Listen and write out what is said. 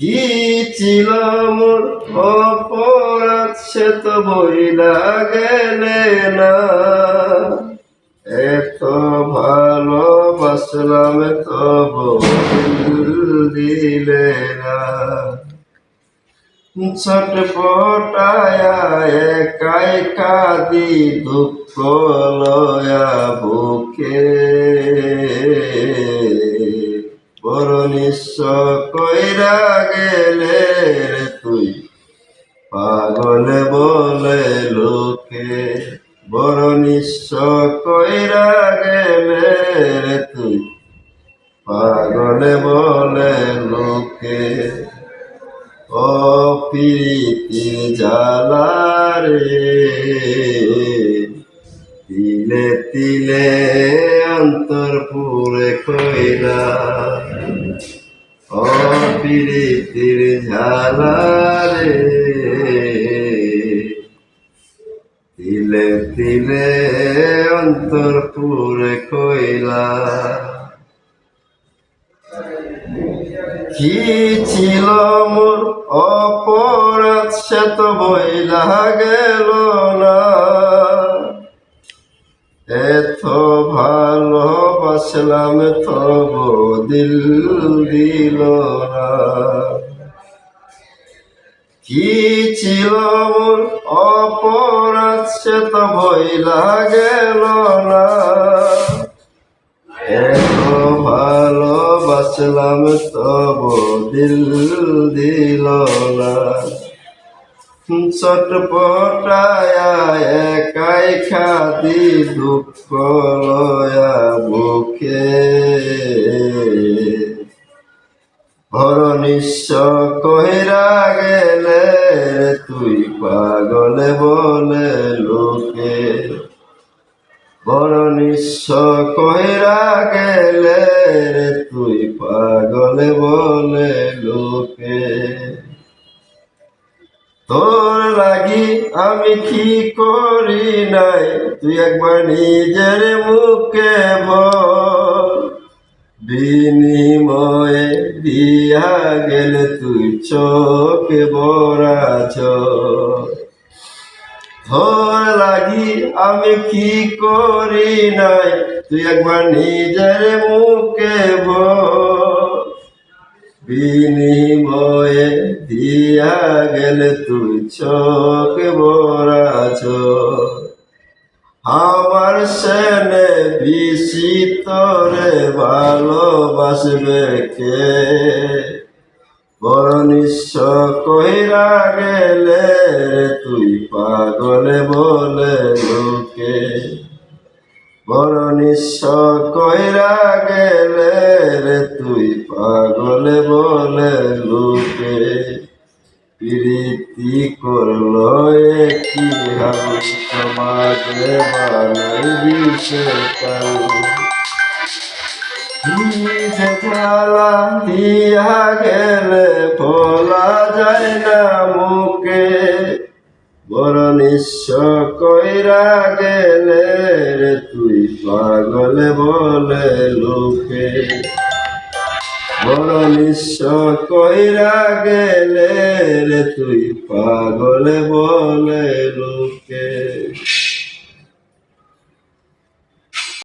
কি ছিল মোর অপরাধ সে তো বইলা গেলে না। এত ভালোবাসলাম তব দিলে না। ছটপটায়া একাই কাদি দুঃখ লয়া বুকে। বড় নিঃস্ব কইরা গেলে রে তুই পাগল বলে লোকে বড় নিঃস্ব কইরা গেলে রে তুই। পাগল বলে লোকে ও প্রীতি জালারে তিলে তিলে অন্তর পুরে কইলা প্রীতির ঝালারে তিলে তিলে অন্তর পুরে কইলা। কি ছিল মোর অপরাধ সে তো বইলা গেল না। এত ভালোবাসলাম তব দিল দিল না। কি ছিল মোর অপরাধ সে তো বইলা গেল না। এত ভালোবাসলাম তব দিল দিল না। চটপটায়া একাই খাদি দুঃখ লয়া বুকে। নিঃস্ব কহিরা গেলে তুই পাগলে বলে লোকে? বড় নিঃস্ব কইরা গেলে তুই পাগলে বলে লোকে? তোর লাগি আমি কি করি নাই? তুই একবার নিজের মুখে বল। বিনিময়ে দিয়া গেলে তুই চোখে চোখ তোর লাগি আমি কি করি নাই তুই একবার নিজের মুখে বিনিময়ে দিয়া গেলে তুই চোখ বরাছ আমার সেনে বিশি তোরে ভালোবাসবে কে? বড় নিঃস্ব কইরা গেলে তুই পাগলে বলে লোকে। বড় নিঃস্ব কইরা গেলে তুই পাগলে বলে লোকে। প্রীতি করল কি হাবি সমাজে বানাই কাল জ্বালা দিয়া গেলে বলা যায় না মুখে। বড় নিঃস্ব কইরা গেলে রে, তুই পাগল বলে লোকে। বড় নিঃস্ব কইরা গেলে রে তুই পাগল বলে লোকে